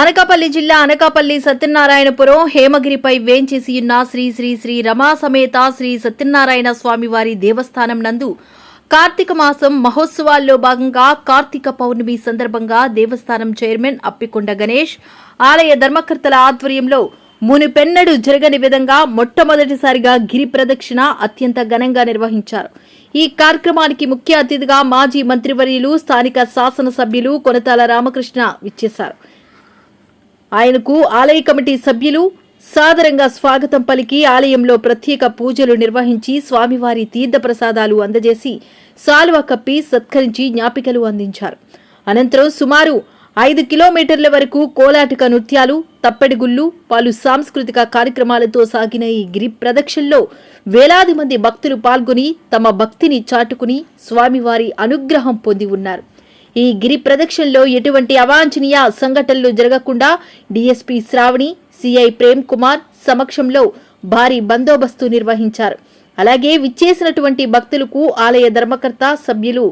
అనకాపల్లి జిల్లా అనకాపల్లి సత్యనారాయణపురం హేమగిరిపై వేంచేసి ఉన్న శ్రీ శ్రీ శ్రీ రమా సమేత శ్రీ సత్యనారాయణ స్వామివారి దేవస్థానం నందు కార్తీక మాసం మహోత్సవాల్లో భాగంగా కార్తీక పౌర్ణమి సందర్భంగా దేవస్థానం చైర్మన్ అప్పికొండ గణేష్ ఆలయ ధర్మకర్తల ఆధ్వర్యంలో మునిపెన్నడు జరగని విధంగా మొట్టమొదటిసారిగా గిరి ప్రదక్షిణ అత్యంత ఘనంగా నిర్వహించారు. ఈ కార్యక్రమానికి ముఖ్య అతిథిగా మాజీ మంత్రివర్యులు స్థానిక శాసనసభ్యులు కొనతాల రామకృష్ణ విచ్చేశారు. ఆయనకు ఆలయ కమిటీ సభ్యులు సాదరంగా స్వాగతం పలికి ఆలయంలో ప్రత్యేక పూజలు నిర్వహించి స్వామివారి తీర్థ ప్రసాదాలు అందజేసి శాలువ కప్పి సత్కరించి జ్ఞాపికలు అందించారు. అనంతరం సుమారు ఐదు కిలోమీటర్ల వరకు కోలాటక నృత్యాలు తప్పెడిగుళ్ళు పలు సాంస్కృతిక కార్యక్రమాలతో సాగిన ఈ గిరి ప్రదక్షిణలో వేలాది మంది భక్తులు పాల్గొని తమ భక్తిని చాటుకుని స్వామివారి అనుగ్రహం పొంది ఉన్నారు. ఈ గిరి ప్రదక్షిణలో ఎటువంటి అవాంఛనీయ సంఘటనలు జరగకుండా డీఎస్పీ శ్రావణి సిఐ ప్రేమ్ కుమార్ సమక్షంలో భారీ బందోబస్తు నిర్వహించారు. అలాగే విచ్చేసినటువంటి భక్తులకు ఆలయ ధర్మకర్త సభ్యులు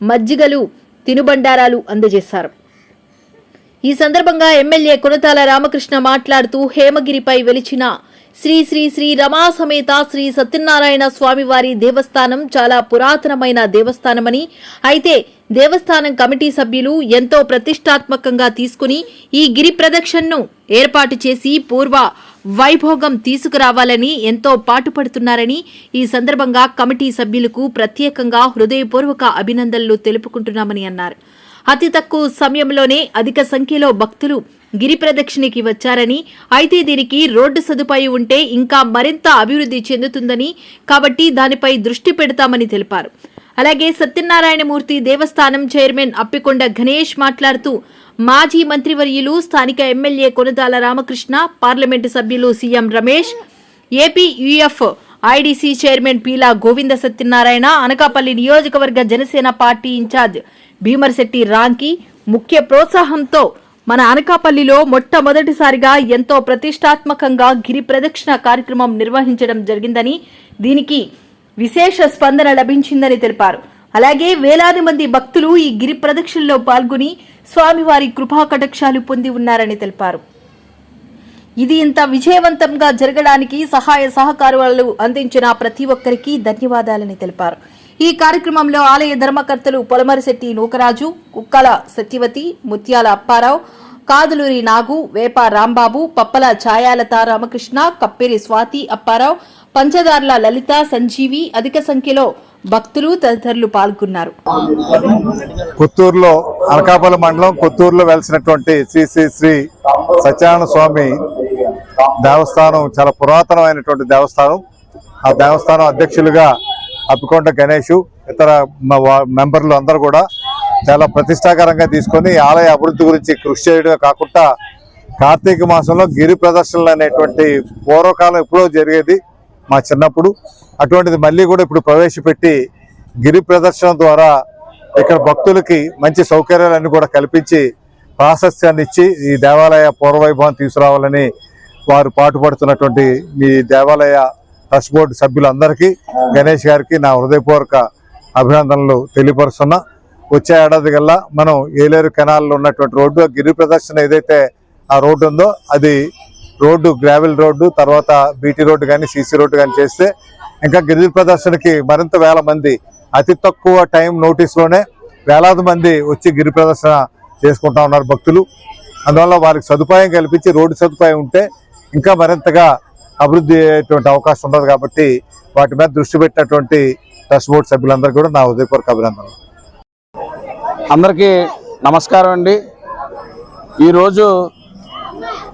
మజ్జిగలు తినుబండారాలు అందజేశారు. ఈ సందర్భంగా ఎమ్మెల్యే కొనతాల రామకృష్ణ మాట్లాడుతూ హేమగిరిపై వెలిచిన శ్రీ శ్రీ శ్రీ రమా సమేత శ్రీ సత్యనారాయణ స్వామివారి దేవస్థానం చాలా పురాతనమైన దేవస్థానమని. అయితే దేవస్థానం కమిటీ సభ్యులు ఎంతో ప్రతిష్టాత్మకంగా తీసుకుని ఈ గిరి ప్రదక్షిణను ఏర్పాటు చేసి పూర్వ వైభోగం తీసుకురావాలని ఎంతో పాటుపడుతున్నారని ఈ సందర్భంగా కమిటీ సభ్యులకు ప్రత్యేకంగా హృదయపూర్వక అభినందనలు తెలుపుకుంటున్నామని అన్నారు. అతి తక్కువ సమయంలోనే అధిక సంఖ్యలో భక్తులు గిరి ప్రదక్షిణకి వచ్చారని అయితే దీనికి రోడ్డు సదుపాయం ఉంటే ఇంకా మరింత అభివృద్ధి చెందుతుందని కాబట్టి దానిపై దృష్టి పెడతామని తెలిపారు. అలాగే సత్యనారాయణమూర్తి దేవస్థానం చైర్మన్ అప్పికొండ గణేష్ మాట్లాడుతూ మాజీ మంత్రివర్యులు స్థానిక ఎమ్మెల్యే కొనదాల రామకృష్ణ పార్లమెంటు సభ్యులు CM Ramesh AP UF IDC chairman Peela Govinda Satyanarayana Anakapalli నియోజకవర్గ జనసేన పార్టీ ఇన్ఛార్జ్ భీమర్శెట్టి రాంకి ముఖ్య ప్రోత్సాహంతో మన అనకాపల్లిలో మొట్టమొదటిసారిగా ఎంతో ప్రతిష్టాత్మకంగా గిరి ప్రదక్షిణ కార్యక్రమం నిర్వహించడం జరిగిందని దీనికి విశేష స్పందన లభించిందని తెలిపారు. అలాగే వేలాది మంది భక్తులు ఈ గిరి ప్రదక్షిణలో పాల్గొని స్వామివారి కృపా కటాక్షాలు పొంది ఉన్నారని తెలిపారు. ఇది ఇంత విజయవంతంగా జరగడానికి సహాయ సహకారాలు అందించిన ప్రతి ఒక్కరికి ధన్యవాదాలని తెలిపారు. ఈ కార్యక్రమంలో ఆలయ ధర్మకర్తలు పొలమరిశెట్టి నూకరాజు కుక్కల సత్యవతి ముత్యాల అప్పారావు కాదులూరి నాగు వేప రాంబాబు పప్పల ఛాయాలత రామకృష్ణ కప్పిరి స్వాతి అప్పారావు పంచదార్ల లలిత సంజీవి అధిక సంఖ్యలో భక్తులు తదితరులు పాల్గొన్నారు. కొత్తూరులో అనకాపల్లి మండలం కొత్తూరులో వెలిసినటువంటి శ్రీ శ్రీ శ్రీ సత్యనారాయణ స్వామి దేవస్థానం చాలా పురాతనమైనటువంటి దేవస్థానం. ఆ దేవస్థానం అధ్యక్షులుగా అప్పికొండ గణేష్ ఇతర మ- మెంబర్లు అందరూ కూడా చాలా ప్రతిష్టాకరంగా తీసుకొని ఆలయ అభివృద్ధి గురించి కృషి చేయడమే కాకుండా కార్తీక మాసంలో గిరి ప్రదర్శనలు అనేటువంటి పూర్వకాలం ఎప్పుడో జరిగేది మా చిన్నప్పుడు. అటువంటిది మళ్ళీ కూడా ఇప్పుడు ప్రవేశపెట్టి గిరి ప్రదర్శన ద్వారా ఇక్కడ భక్తులకి మంచి సౌకర్యాలన్నీ కూడా కల్పించి ప్రాశస్త్యాన్ని ఇచ్చి ఈ దేవాలయ పూర్వవైభవం తీసుకురావాలని వారు పాటుపడుతున్నటువంటి మీ దేవాలయ ట్రస్ట్ బోర్డు సభ్యులందరికీ గణేష్ గారికి నా హృదయపూర్వక అభినందనలు తెలియపరుస్తున్నా. వచ్చే ఏడాది కల్లా మనం ఏలేరు కెనాల్లో ఉన్నటువంటి రోడ్డు ఆ గిరి ప్రదర్శన ఏదైతే ఆ రోడ్డు ఉందో అది రోడ్డు గ్రావెల్ రోడ్డు తర్వాత బీటీ రోడ్డు కానీ సీసీ రోడ్డు కానీ చేస్తే ఇంకా గిరి ప్రదర్శనకి మరింత వేల మంది అతి తక్కువ టైం నోటీస్లోనే వేలాది మంది వచ్చి గిరి ప్రదర్శన చేసుకుంటా ఉన్నారు భక్తులు. అందువల్ల వారికి సదుపాయం కల్పించి రోడ్డు సదుపాయం ఉంటే ఇంకా మరింతగా అభివృద్ధి అయ్యేటువంటి అవకాశం ఉండదు కాబట్టి వాటి మీద దృష్టి పెట్టినటువంటి ట్రస్ట్ బోర్డు సభ్యులందరూ కూడా నా హృదయపూర్వక అభినందనలు. అందరికీ నమస్కారం అండి. ఈరోజు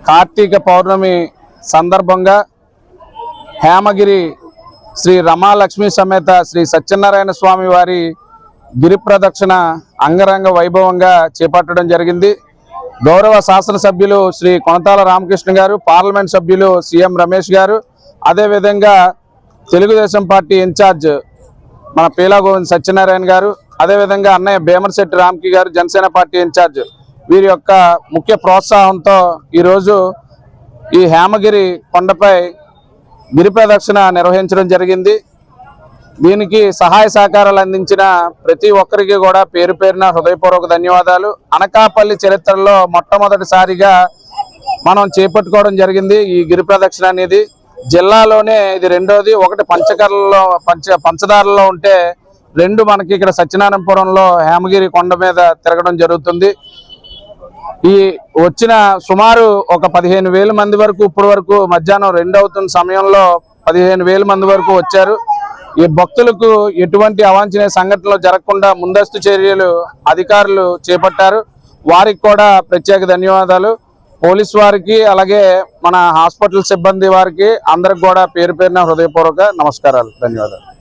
కార్తీక పౌర్ణమి సందర్భంగా హేమగిరి శ్రీ రమాలక్ష్మి సమేత శ్రీ సత్యనారాయణ స్వామి వారి గిరి ప్రదక్షిణ అంగరంగ వైభవంగా చేపట్టడం జరిగింది. గౌరవ శాసనసభ్యులు శ్రీ కొనతాల రామకృష్ణ గారు పార్లమెంట్ సభ్యులు సీఎం రమేష్ గారు అదేవిధంగా తెలుగుదేశం పార్టీ ఇన్ఛార్జ్ మన పీలా గోవింద్ సత్యనారాయణ గారు అదేవిధంగా అన్నయ్య భీమర్శెట్టి రామ్కి గారు జనసేన పార్టీ ఇన్ఛార్జ్. వీరి యొక్క ముఖ్య ప్రోత్సాహంతో ఈరోజు ఈ హేమగిరి కొండపై గిరి ప్రదక్షిణ నిర్వహించడం జరిగింది. దీనికి సహాయ సహకారాలు అందించిన ప్రతి ఒక్కరికి కూడా పేరు పేరున హృదయపూర్వక ధన్యవాదాలు. అనకాపల్లి చరిత్రలో మొట్టమొదటిసారిగా మనం చేపట్టుకోవడం జరిగింది ఈ గిరి ప్రదక్షిణ అనేది. జిల్లాలోనే ఇది రెండోది. ఒకటి పంచకర్లలో పంచ పంచదారలో ఉంటే రెండు మనకి ఇక్కడ సత్యనారాయణపురంలో హేమగిరి కొండ మీద తిరగడం జరుగుతుంది. ఈ వచ్చిన సుమారు ఒక పదిహేను వేల మంది వరకు ఇప్పటి వరకు మధ్యాహ్నం రెండు అవుతున్న సమయంలో పదిహేను వేల మంది వరకు వచ్చారు. ఈ భక్తులకు ఎటువంటి అవాంఛనీయ సంఘటనలు జరగకుండా ముందస్తు చర్యలు అధికారులు చేపట్టారు. వారికి కూడా ప్రత్యేక ధన్యవాదాలు. పోలీస్ వారికి అలాగే మన హాస్పిటల్ సిబ్బంది వారికి అందరికి కూడా పేరు పేరున హృదయపూర్వక నమస్కారాలు. ధన్యవాదాలు.